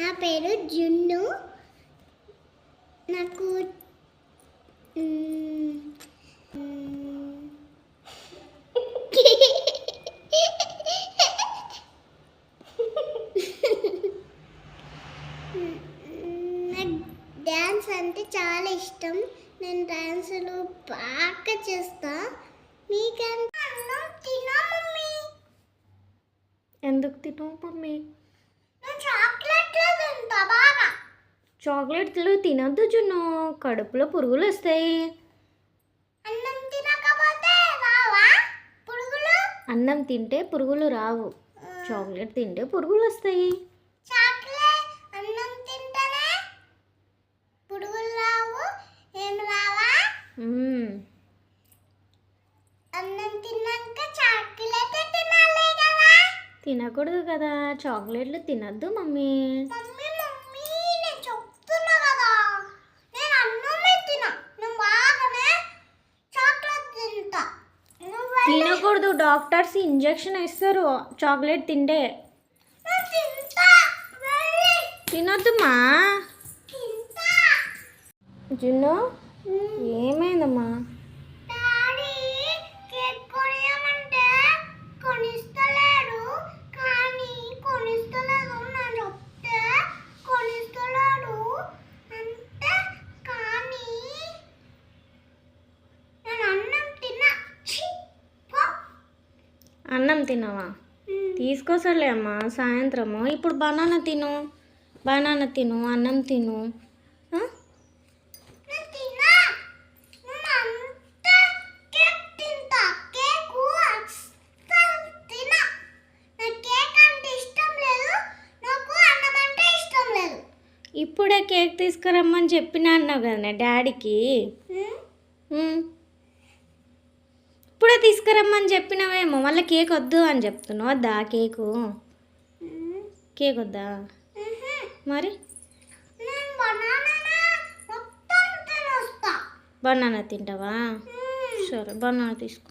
నా పేరు జున్ను. నాకు డ్యాన్స్ అంటే చాలా ఇష్టం. నేను డ్యాన్సులు బాగా చేస్తా. మీకంటే అన్నం తినా మమ్మీ ఎందుకు తినవు మమ్మీ నేను చాక్లెట్లు తింటా బాగా చాక్లెట్లు తినొద్దు జున్ను కడుపులో పురుగులు వస్తాయి. అన్నం తినకపోతే రావా? పురుగులు? అన్నం తింటే పురుగులు రావు. చాక్లెట్ తింటే పురుగులు వస్తాయి. తినకూడదు కదా. చాక్లెట్లు తినద్దు మమ్మీ నేను చెప్తున్నా కదా నేను అన్నమే తినా నువ్వు బాగానే చాక్లెట్ తింటా నువ్వు తినకూడదు డాక్టర్స్ ఇంజెక్షన్ ఇస్తారు చాక్లెట్ తింటే. తినొద్దుమా? జున్ను ఏమైందమ్మా? అన్నం తినవా? తీసుకొస్తాలే అమ్మా సాయంత్రము. ఇప్పుడు బనానా తిను బనానా తిను అన్నం తిను. ఇప్పుడే కేక్ తీసుకురమ్మని చెప్పినా అన్నావు కదా డాడీకి. ఇప్పుడే తీసుకురమ్మని చెప్పినావేమో మళ్ళీ కేక్ వద్దు అని చెప్తున్నావు. వద్దా కేకు? కేక్ వద్దా? మరి? నేను బనానా తింటావా? సరే బనానా తీసుకో.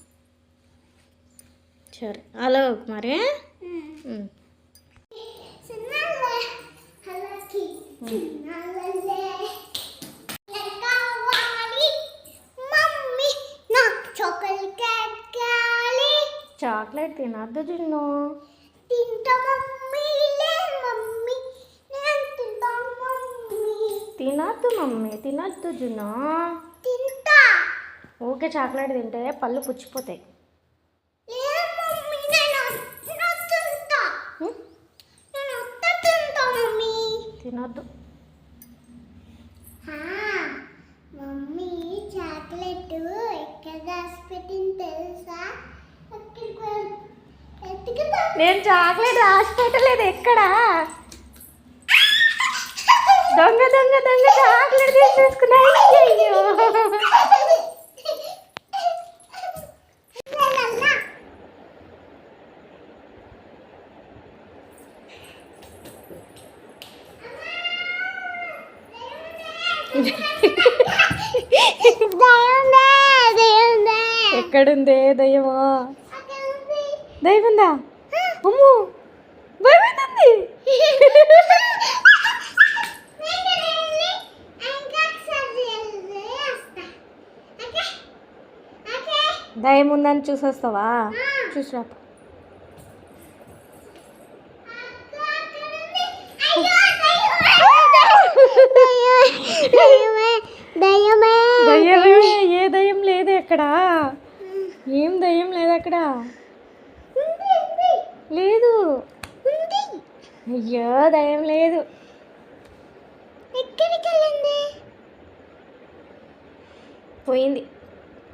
సరే హలో మరి ఉమ్. చాక్లెట్ తినద్దు జున్ను. తింటా మమ్మీ లేదు మమ్మీ. నేను తింటా మమ్మీ. తినద్దు మమ్మీ తినద్దు జున్ను. తింటా. ఊకే చాక్లెట్ తింటే పళ్ళు పుచ్చిపోతాయి. తినద్దు. మమ్మీ చాక్లెట్ ఎక్కడ దాచి పెట్టింది తెలుసా? నేను చాక్లెట్ రాసి పెట్టలేదు ఎక్కడ దొంగ దొంగ దొంగ చాక్లెట్ తీసేసుకున్నా అయ్యో నేనన్నా. దయ్యందే, దయ్యందే. ఎక్కడుంది దయ్యమా అక్కడ ఉంది. దయ్యముందా దయం భయమైంది ఉందని చూసొస్తావా? చూసిరా. అక్క దయ్యమే, ఏ దయ్యం లేదు అక్కడ? ఏం దయ్యం లేదు అక్కడ లేదు. ఉంది. అయ్యో దయ్యం లేదు. ఎక్కడికి వెళ్ళింది పోయింది.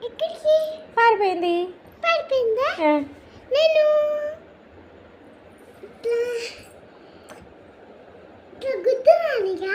ఎక్కడికి? పారిపోయింది. పడిపోయిందా ఆ, నేను గుద్దురానిక